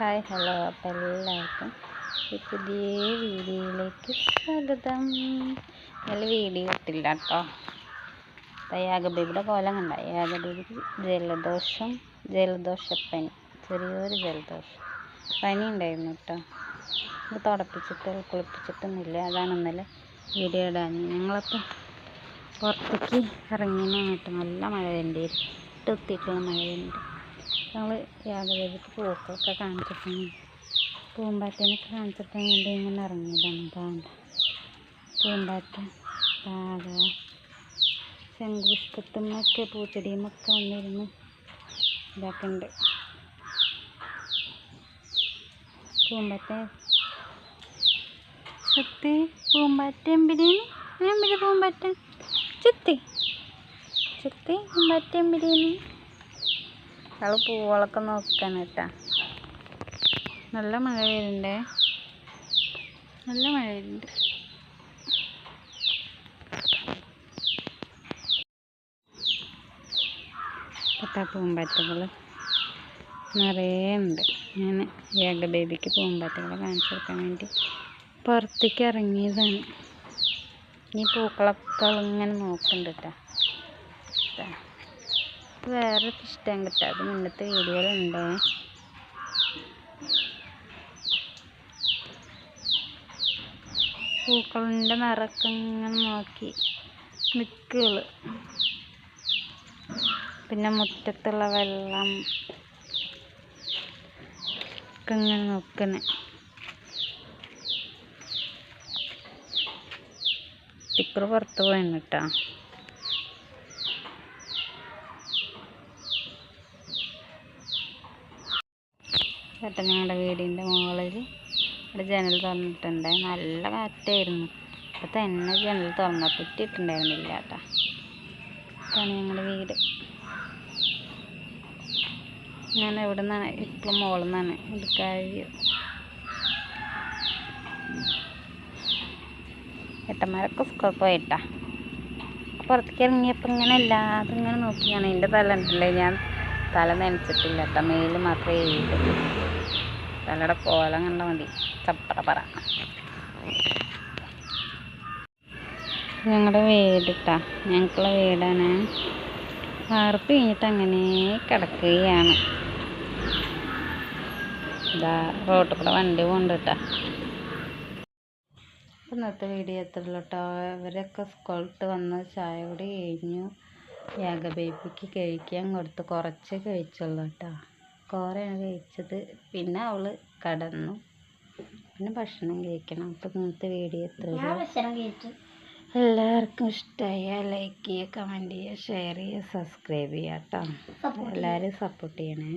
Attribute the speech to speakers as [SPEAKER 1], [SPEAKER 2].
[SPEAKER 1] Hi hello അപ്പം എല്ലാവർക്കും പുതിയ വീഡിയോയിലേക്ക് സ്വാഗതം. നല്ല വീഡിയോ ഇട്ടില്ല കേട്ടോ. യാഗബേബിയുടെ കോലം കണ്ട? യാഗബേബിക്ക് ജലദോഷം ജലദോഷപ്പനി ചെറിയൊരു ജലദോഷം. പനി ഉണ്ടായിരുന്നു കേട്ടോ. ഇത് തുടപ്പിച്ചിട്ട് കുളിപ്പിച്ചിട്ടൊന്നുമില്ല. അതാണ് ഇന്നലെ വീഡിയോ ഇടാൻ. ഞങ്ങളപ്പോൾ പുറത്തേക്ക് ഇറങ്ങിയെന്ന് കേട്ടോ നല്ല മഴ ഉണ്ട് ഇരുട്ടുത്തിയിട്ടുള്ള മഴയുണ്ട് ഞങ്ങൾ യാഗദേവിക്ക് പൂക്കളൊക്കെ കാണിച്ചിട്ടാണ് പൂമ്പാറ്റേനൊക്കെ കാണിച്ചിട്ടാണ് വേണ്ടി ഇങ്ങനെ ഇറങ്ങിയതാണ്. ഇതാണ്ട് പൂമ്പാറ്റ പാക ശംഖുപുഷ്പത്തുമ്മൊക്കെ പൂച്ചെടിയുമൊക്കെ വന്നിരുന്ന്. ഇതാക്കുന്നുണ്ട് പൂമ്പാറ്റ. സത്യ പൂമ്പാറ്റ എമ്പിടീന് എമ്പിടി പൂമ്പാറ്റ? ചുത്തി. ചുത്തി പൂമ്പാറ്റ എമ്പിടീന് അവൾ പൂവളൊക്കെ നോക്കാണ് കേട്ടാ നല്ല മഴ വരുന്നുണ്ടേ നല്ല മഴ വരുന്നുണ്ട് പട്ടാ പൂമ്പാറ്റകൾ നിറയെ ഉണ്ട്. ഞാൻ ഏക ബേബിക്ക് പൂമ്പാറ്റകളെ കാണിച്ചു കൊടുക്കാൻ വേണ്ടി പുറത്തേക്ക് ഇറങ്ങിയതാണ്. ഈ പൂക്കളൊക്കെ ഇങ്ങനെ നോക്കുന്നുണ്ട് കേട്ടോ വേറെ ടാങ്ക് കിട്ടുക അത് മുന്നത്തെ വീഡിയോയിലുണ്ട് പൂക്കളിന്റെ നിറക്കം ഇങ്ങനെ നോക്കി നിൽക്കുകൾ പിന്നെ മുറ്റത്തുള്ള വെള്ളം ഒക്കെ ഇങ്ങനെ നോക്കണേ. സ്റ്റിക്കർ പുറത്ത് പോയിന് ചേട്ടൻ ഞങ്ങളുടെ വീടിന്റെ മുകളിൽ ഇവിടെ ജനൽ തുറന്നിട്ടുണ്ട്. നല്ല കാറ്റായിരുന്നു. അപ്പോൾ തന്നെ ജനൽ തുറന്നപ്പോൾ ഇട്ടിട്ടുണ്ടായിരുന്നില്ല കേട്ടോ അതാണ് ഞങ്ങളുടെ വീട്. ഞാൻ എവിടെ നിന്നാണ് ഇപ്പോഴും മുകളിൽ നിന്നാണ് എടുക്കാറ് ഏട്ടന്മാരൊക്കെ സ്കൂൾ പോയിട്ടാ. പുറത്തേക്ക് ഇറങ്ങിയപ്പോൾ ഇങ്ങനെ എല്ലാതും ഇങ്ങനെ നോക്കിയാണ് എന്റെ തല ഉണ്ടല്ലേ ഞാൻ തല നനച്ചിട്ടില്ല കേട്ടോ. മേൽ മാത്രമേ തലയുടെ കോലം കണ്ടാൽ മതി. ചപ്പറ പറ. ഞങ്ങളുടെ വീടിട്ടാ ഞങ്ങൾക്കുള്ള വീടാണ്. വാർപ്പ് കഴിഞ്ഞിട്ട് അങ്ങനെ കിടക്കുകയാണ്. ഇതാ റോട്ടിൽ കൂടെ വണ്ടി പോകുന്നുണ്ട് കേട്ടോ ഇന്നത്തെ വീഡിയോ എത്തുള്ളൂ കേട്ടോ ഇവരൊക്കെ സ്കൂളിട്ട് വന്ന് ചായ കൂടി കഴിഞ്ഞു. യാഗ ബേബിക്ക് കഴിക്കാൻ കൊടുത്ത് കുറച്ച് കഴിച്ചുള്ളൂ കേട്ടോ. കോറയാണ് കഴിച്ചത്. പിന്നെ അവൾ കടന്നു. പിന്നെ ഭക്ഷണം കഴിക്കണം. അപ്പം ഇന്നത്തെ വീഡിയോ എത്തുള്ളൂ എല്ലാവർക്കും ഇഷ്ടമായ ലൈക്ക് ചെയ്യുക കമന്റ് ചെയ്യുക ഷെയർ ചെയ്യുക സബ്സ്ക്രൈബ് ചെയ്യുക കേട്ടോ. എല്ലാവരും സപ്പോർട്ട് ചെയ്യണേ.